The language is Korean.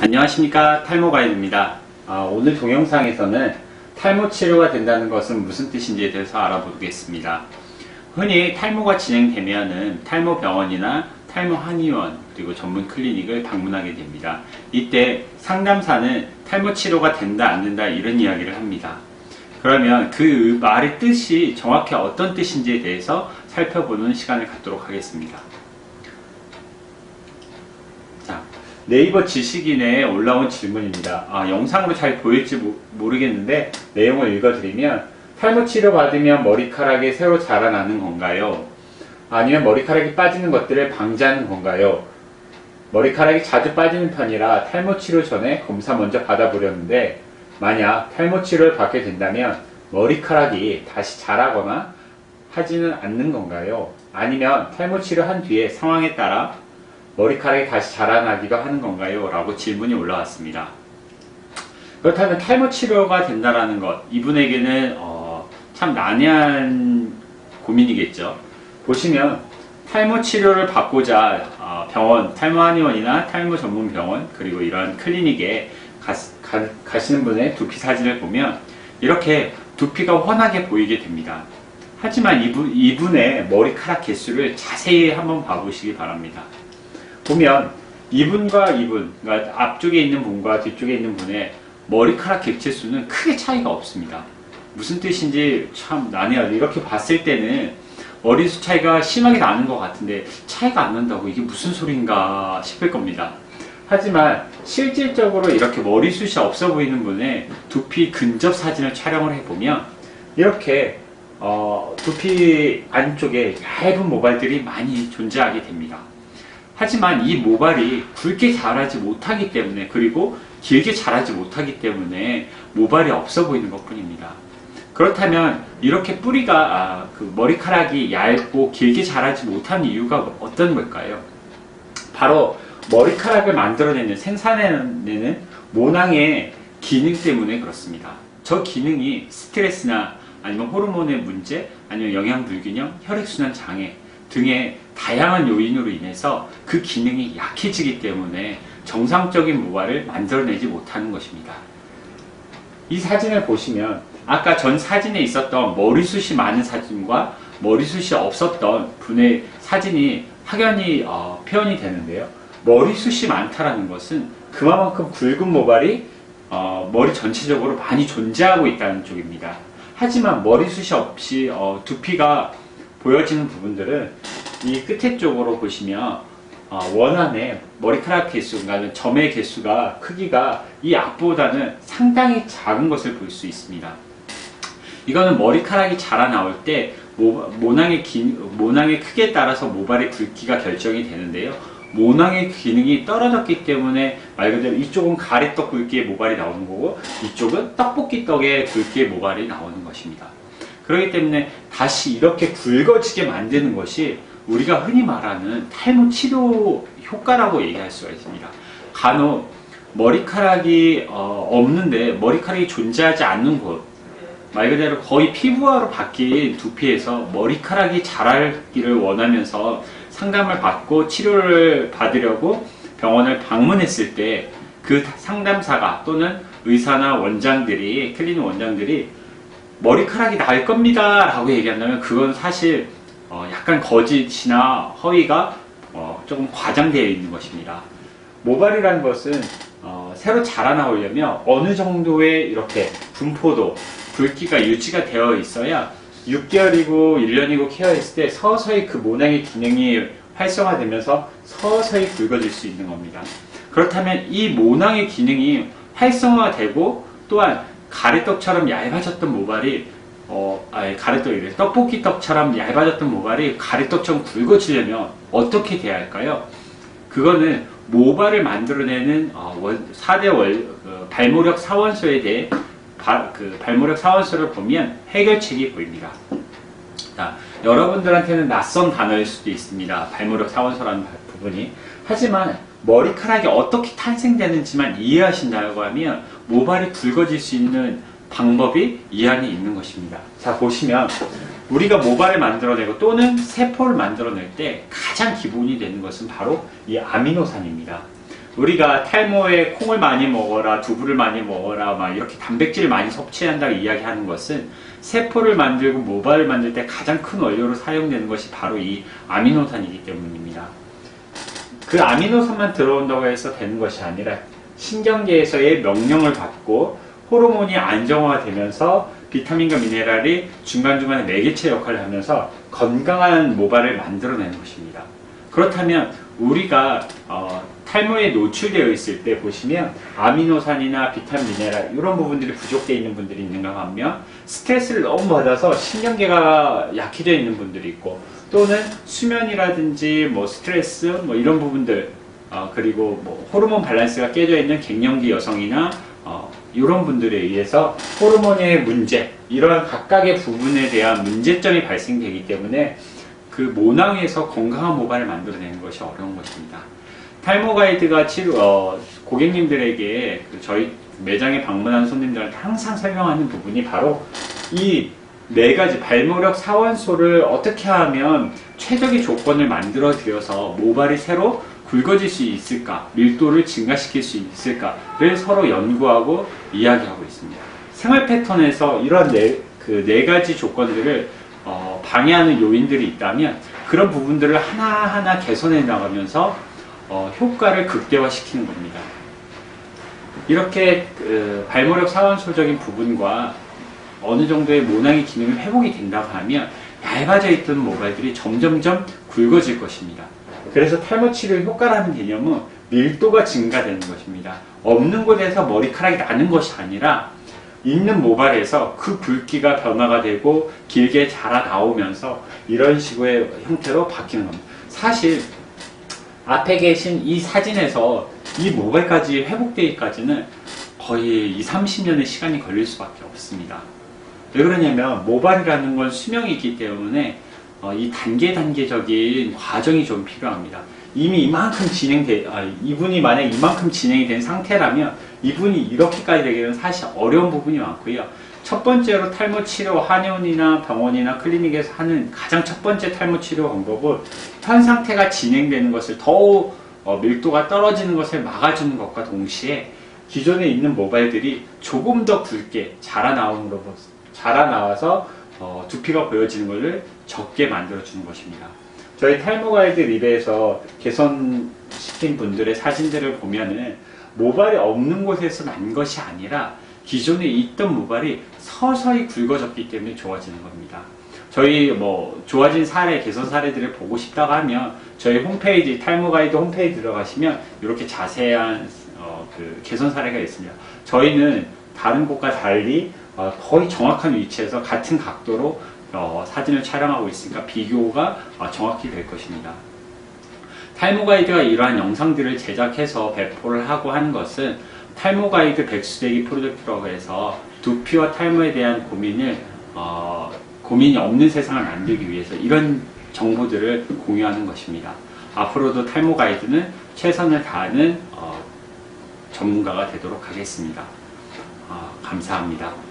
안녕하십니까 탈모 가이드입니다. 아, 오늘 동영상에서는 탈모 치료가 된다는 것은 무슨 뜻인지에 대해서 알아보겠습니다. 흔히 탈모가 진행되면은 탈모 병원이나 탈모 한의원 그리고 전문 클리닉을 방문하게 됩니다. 이때 상담사는 탈모 치료가 된다 안 된다 이런 이야기를 합니다. 그러면 그 말의 뜻이 정확히 어떤 뜻인지에 대해서 살펴보는 시간을 갖도록 하겠습니다. 자, 네이버 지식인에 올라온 질문입니다. 아, 영상으로 잘 보일지 모- 모르겠는데 내용을 읽어드리면 탈모 치료 받으면 머리카락이 새로 자라나는 건가요? 아니면 머리카락이 빠지는 것들을 방지하는 건가요? 머리카락이 자주 빠지는 편이라 탈모 치료 전에 검사 먼저 받아보려는데 만약 탈모 치료를 받게 된다면 머리카락이 다시 자라거나 하지는 않는 건가요? 아니면 탈모 치료한 뒤에 상황에 따라 머리카락이 다시 자라나기도 하는 건가요? 라고 질문이 올라왔습니다. 그렇다면 탈모 치료가 된다라는 것, 이분에게는 어, 참 난해한 고민이겠죠. 보시면 탈모 치료를 받고자 어, 병원, 탈모 한의원이나 탈모 전문 병원 그리고 이런 클리닉에 가, 시는 분의 두피 사진을 보면 이렇게 두피가 훤하게 보이게 됩니다. 하지만 이분, 이분의 머리카락 개수를 자세히 한번 봐보시기 바랍니다. 보면 이분과 이분, 그러니까 앞쪽에 있는 분과 뒤쪽에 있는 분의 머리카락 객체 수는 크게 차이가 없습니다. 무슨 뜻인지 참 난해하죠. 이렇게 봤을 때는 머리수 차이가 심하게 나는 것 같은데 차이가 안 난다고 이게 무슨 소린가 싶을 겁니다. 하지만 실질적으로 이렇게 머리숱이 없어 보이는 분의 두피 근접 사진을 촬영을 해보면 이렇게 어, 두피 안쪽에 얇은 모발들이 많이 존재하게 됩니다. 하지만 이 모발이 굵게 자라지 못하기 때문에 그리고 길게 자라지 못하기 때문에 모발이 없어 보이는 것 뿐입니다. 그렇다면 이렇게 뿌리가 아, 그 머리카락이 얇고 길게 자라지 못한 이유가 어떤 걸까요? 바로 머리카락을 만들어내는 생산해내는 모낭의 기능 때문에 그렇습니다. 저 기능이 스트레스나 아니면 호르몬의 문제, 아니면 영양 불균형, 혈액순환 장애 등의 다양한 요인으로 인해서 그 기능이 약해지기 때문에 정상적인 모발을 만들어내지 못하는 것입니다. 이 사진을 보시면 아까 전 사진에 있었던 머리숱이 많은 사진과 머리숱이 없었던 분의 사진이 확연히 어, 표현이 되는데요. 머리숱이 많다라는 것은 그만큼 굵은 모발이 어, 머리 전체적으로 많이 존재하고 있다는 쪽입니다. 하지만 머리숱이 없이 어, 두피가 보여지는 부분들은 이 끝에 쪽으로 보시면 어, 원안에 머리카락 개수, 점의 개수가 크기가 이 앞보다는 상당히 작은 것을 볼 수 있습니다. 이거는 머리카락이 자라 나올 때 모, 모낭의 기, 모낭의 크기에 따라서 모발의 굵기가 결정이 되는데요. 모낭의 기능이 떨어졌기 때문에 말 그대로 이쪽은 가래떡 굵기의 모발이 나오는 거고 이쪽은 떡볶이 떡의 굵기의 모발이 나오는 것입니다. 그렇기 때문에 다시 이렇게 굵어지게 만드는 것이 우리가 흔히 말하는 탈모 치료 효과라고 얘기할 수가 있습니다. 간혹 머리카락이 어, 없는데 머리카락이 존재하지 않는 곳, 말 그대로 거의 피부화로 바뀐 두피에서 머리카락이 자라기를 원하면서 상담을 받고 치료를 받으려고 병원을 방문했을 때 그 상담사가 또는 의사나 원장들이 클리닉 원장들이 머리카락이 날 겁니다 라고 얘기한다면 그건 사실 어, 약간 거짓이나 허위가 어, 조금 과장되어 있는 것입니다. 모발이라는 것은 어, 새로 자라나오려면 어느 정도의 이렇게 분포도 굵기가 유지가 되어 있어야 6개월이고 1년이고 케어했을 때 서서히 그 모낭의 기능이 활성화되면서 서서히 굵어질 수 있는 겁니다. 그렇다면 이 모낭의 기능이 활성화되고 또한 가래떡처럼 얇아졌던 모발이 어, 아니, 가래떡이래. 떡볶이 떡처럼 얇아졌던 모발이 가래떡처럼 굵어지려면 어떻게 돼야 할까요? 그거는 모발을 만들어내는 어, 원, 4대 월, 어, 발모력 사원소에 대해 바- 그 발모력 사원소를 보면 해결책이 보입니다. 자, 여러분들한테는 낯선 단어일 수도 있습니다. 발모력 사원소라는 바- 부분이. 하지만 머리카락이 어떻게 탄생되는지만 이해하신다고 하면 모발이 굵어질 수 있는 방법이 이 안에 있는 것입니다. 자, 보시면 우리가 모발을 만들어내고 또는 세포를 만들어낼 때 가장 기본이 되는 것은 바로 이 아미노산입니다. 우리가 탈모에 콩을 많이 먹어라, 두부를 많이 먹어라, 막 이렇게 단백질을 많이 섭취한다고 이야기하는 것은 세포를 만들고 모발을 만들 때 가장 큰 원료로 사용되는 것이 바로 이 아미노산이기 때문입니다. 그 아미노산만 들어온다고 해서 되는 것이 아니라 신경계에서의 명령을 받고 호르몬이 안정화가 되면서 비타민과 미네랄이 중간중간에 매개체 역할을 하면서 건강한 모발을 만들어내는 것입니다. 그렇다면 우리가 어, 탈모에 노출되어 있을 때 보시면 아미노산이나 비타민 미네랄 이런 부분들이 부족되어 있는 분들이 있는가 하면 스트레스를 너무 받아서 신경계가 약해져 있는 분들이 있고 또는 수면이라든지 뭐 스트레스 뭐 이런 부분들 어, 그리고 뭐 호르몬 밸런스가 깨져 있는 갱년기 여성이나 어, 이런 분들에 의해서 호르몬의 문제 이런 각각의 부분에 대한 문제점이 발생되기 때문에 그 모낭에서 건강한 모발을 만들어내는 것이 어려운 것입니다. 탈모 가이드가 치료 어, 고객님들에게 그 저희 매장에 방문하는 손님들한테 항상 설명하는 부분이 바로 이 네 가지 발모력 사원소를 어떻게 하면 최적의 조건을 만들어 드려서 모발이 새로 굵어질 수 있을까, 밀도를 증가시킬 수 있을까를 서로 연구하고 이야기하고 있습니다. 생활 패턴에서 이런 네, 그 네 가지 조건들을 어, 방해하는 요인들이 있다면 그런 부분들을 하나하나 개선해 나가면서 어, 효과를 극대화시키는 겁니다. 이렇게 그 발모력 사원소적인 부분과 어느 정도의 모낭의 기능이 회복이 된다고 하면 얇아져 있던 모발들이 점점점 굵어질 것입니다. 그래서 탈모 치료 효과라는 개념은 밀도가 증가되는 것입니다. 없는 곳에서 머리카락이 나는 것이 아니라 있는 모발에서 그 굵기가 변화가 되고 길게 자라 나오면서 이런 식의 형태로 바뀌는 겁니다. 사실 앞에 계신 이 사진에서 이 모발까지 회복되기까지는 거의 2, 30년의 시간이 걸릴 수밖에 없습니다. 왜 그러냐면 모발이라는 건 수명이 있기 때문에 어, 이 단계 단계적인 과정이 좀 필요합니다. 이미 이만큼 진행돼, 아, 이분이 만약 이만큼 진행이 된 상태라면 이분이 이렇게까지 되기는 사실 어려운 부분이 많고요. 첫 번째로 탈모 치료 한의원이나 병원이나 클리닉에서 하는 가장 첫 번째 탈모 치료 방법은 현 상태가 진행되는 것을 더욱 어, 밀도가 떨어지는 것을 막아주는 것과 동시에 기존에 있는 모발들이 조금 더 굵게 자라나오는 것, 자라나와서 어, 두피가 보여지는 것을 적게 만들어주는 것입니다. 저희 탈모 가이드 립에서 개선시킨 분들의 사진들을 보면은 모발이 없는 곳에서 난 것이 아니라 기존에 있던 모발이 서서히 굵어졌기 때문에 좋아지는 겁니다. 저희 뭐 좋아진 사례, 개선 사례들을 보고 싶다고 하면 저희 홈페이지 탈모 가이드 홈페이지 들어가시면 이렇게 자세한 어, 그 개선 사례가 있습니다. 저희는 다른 곳과 달리 어, 거의 정확한 위치에서 같은 각도로 어, 사진을 촬영하고 있으니까 비교가 어, 정확히 될 것입니다. 탈모 가이드가 이러한 영상들을 제작해서 배포를 하고 하는 것은 탈모 가이드 백수대기 프로젝트라고 해서 두피와 탈모에 대한 고민을 어, 고민이 없는 세상을 만들기 위해서 이런 정보들을 공유하는 것입니다. 앞으로도 탈모 가이드는 최선을 다하는 어, 전문가가 되도록 하겠습니다. 어, 감사합니다.